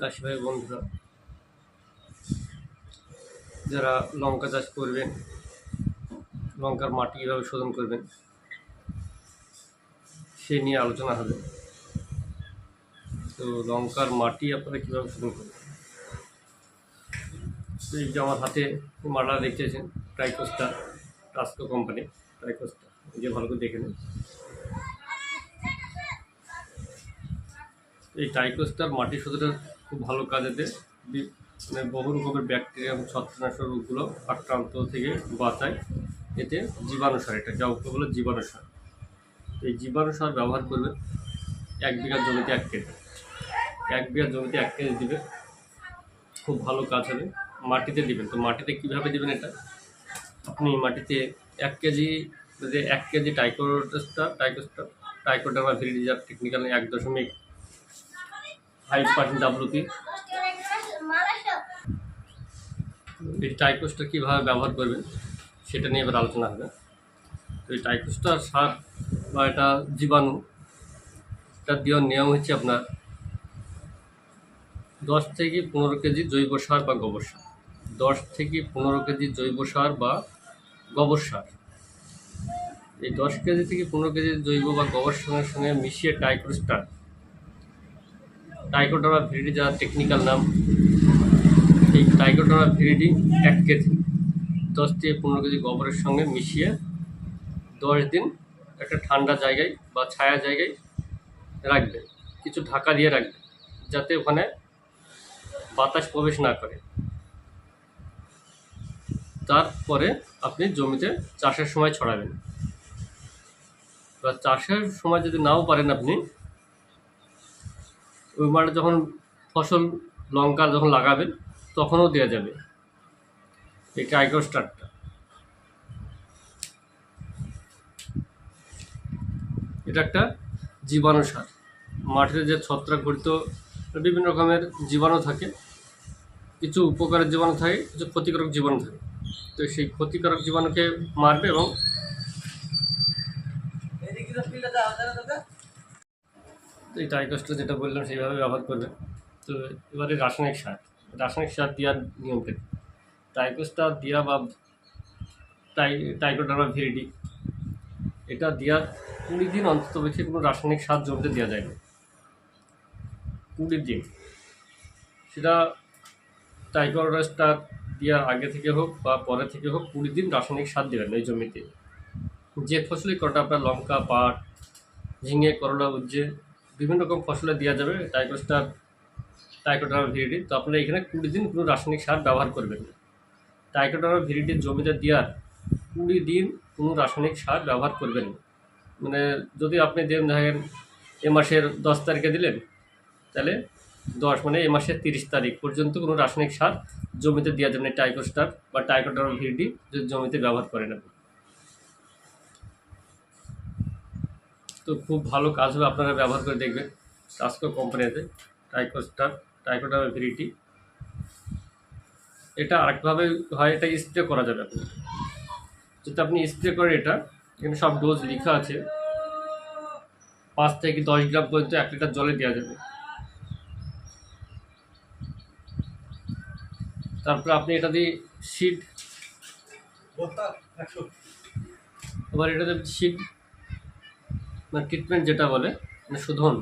চাষি ভাই বন্ধুরা, যারা লঙ্কা চাষ করবেন, লঙ্কার মাটি কীভাবে শোধন করবেন, সে নিয়ে আলোচনা হবে। তো লঙ্কার মাটি আপনারা কীভাবে শোধন করবেন? এই যে আমার হাতে মালা দেখতেছেন ট্রাইকোস্টা টাস্কো কোম্পানি ট্রাইকোস্টা যে ভালো করে দেখে নিন। এই টাইকোস্টার মাটি শোধনের খুব ভালো কাজে দেয়। মানে বহু রকমের ব্যাকটেরিয়া এবং ছত্রনাশক রোগগুলো আক্রান্ত থেকে বাঁচায়। এতে জীবাণু সার, এটা যা বলে জীবাণু সার। এই জীবাণু সার ব্যবহার করবে এক বিঘা জমিতে এক কেজি। এক বিঘা জমিতে এক কেজি দিবে। খুব ভালো কাজ হবে। মাটিতে দিবেন। তো মাটিতে কীভাবে দিবেন এটা? আপনি মাটিতে এক কেজি যে এক কেজি টাইকোস্টা টাইকোস্টা টাইকোডার্মা ভিরিডিজার টেকনিক্যাল এক দশমিক ফাইভ পার্সেন্ট ডাব্লুপি এই টাইকোস্টা কীভাবে ব্যবহার করবেন, সেটা নিয়ে এবার আলোচনা হবে। তো এই টাইকোস্টার সার বা এটা জীবাণু, এটা দেওয়ার নিয়ম হচ্ছে আপনার দশ থেকে পনেরো কেজি জৈব সার বা গোবর সার। দশ থেকে পনেরো কেজি জৈব সার বা গোবর সার। এই দশ কেজি থেকে পনেরো কেজি জৈব বা গোবর সারের সঙ্গে মিশিয়ে টাইকোস্টার টাইকোডারা ভিরিডি যার টেকনিক্যাল নাম, এই টাইকোডারা ভিরিডি এক কেজি, দশ থেকে পনেরো কেজি গোবরের সঙ্গে মিশিয়ে দশ দিন একটা ঠান্ডা জায়গায় বা ছায়া জায়গায় রাখবেন, কিছু ঢাকা দিয়ে রাখবেন, যাতে ওখানে বাতাস প্রবেশ না করে। তারপরে আপনি জমিতে চাষের সময় ছড়াবেন। বা চাষের সময় যদি নাও পারেন আপনি ওই মাঠে যখন ফসল লঙ্কা যখন লাগাবেন, তখনও দেওয়া যাবে। এই টাইকোস্টারটা এটা একটা জীবাণু সার। মাটিতে যে ছত্রাক ঘটিত, বিভিন্ন রকমের জীবাণু থাকে। কিছু উপকারের জীবাণু থাকে, কিছু ক্ষতিকারক জীবাণু থাকে। তো সেই ক্ষতিকারক জীবাণুকে মারবে এবং এই টাইকোস্টা যেটা বললাম সেইভাবে ব্যবহার করবে। তো এবারে রাসায়নিক সার। রাসায়নিক সার দেওয়ার নিয়ম কি? টাইকোস্টা দেওয়া বা টাই টাইকোডার্মা ভিরিডি এটা দেওয়ার কুড়ি দিন অন্তত বেশি কোনো রাসায়নিক সার জমিতে দেওয়া যায় না। কুড়ি দিন। সেটা টাইকোডাস্টা দেওয়ার আগে থেকে হোক বা পরে থেকে হোক কুড়ি দিন রাসায়নিক সার দেবেন এই জমিতে। যে ফসলই কটা, আপনার লঙ্কা, পাট, ঝিঙে, করলা, উজ্জে বিভিন্ন রকম ফসলে দেওয়া যাবে টাইকোস্টার টাইকোডার্মা ভিরিডি তো আপনারা এখানে কুড়ি দিন কোনো রাসায়নিক সার ব্যবহার করবেন না। টাইকোডার্মা ভিরিডির জমিতে দেওয়ার কুড়ি দিন কোনো রাসায়নিক সার ব্যবহার করবেন না। মানে যদি আপনি দেন দেখেন এ মাসের দশ তারিখে দিলেন, তাহলে দশ মানে এ মাসের তিরিশ তারিখ পর্যন্ত কোনো রাসায়নিক সার জমিতে দেওয়া যাবে না। টাইকোস্টার বা টাইকোডার্মা ভিরিডি যদি জমিতে ব্যবহার করেন আপনি তো খুব ভালো কাজ হবে আপনারা ব্যবহার করে দেখবেন টাস্কো কোম্পানিতে টাইকোস্টার টাইকোডার্মা ভিরিটি এটা আরেকভাবে হয় এটা স্প্রে করা যাবে আপনি যদি আপনি স্প্রে করেন এটা এখানে সব ডোজ লেখা আছে। পাঁচ থেকে দশ গ্রাম পর্যন্ত এক লিটার জলে দেওয়া যাবে। তারপরে আপনি এটা দিয়ে শিট এবার এটা দিয়ে শিট মানে ট্রিটমেন্ট যেটা বলে মানে শোধন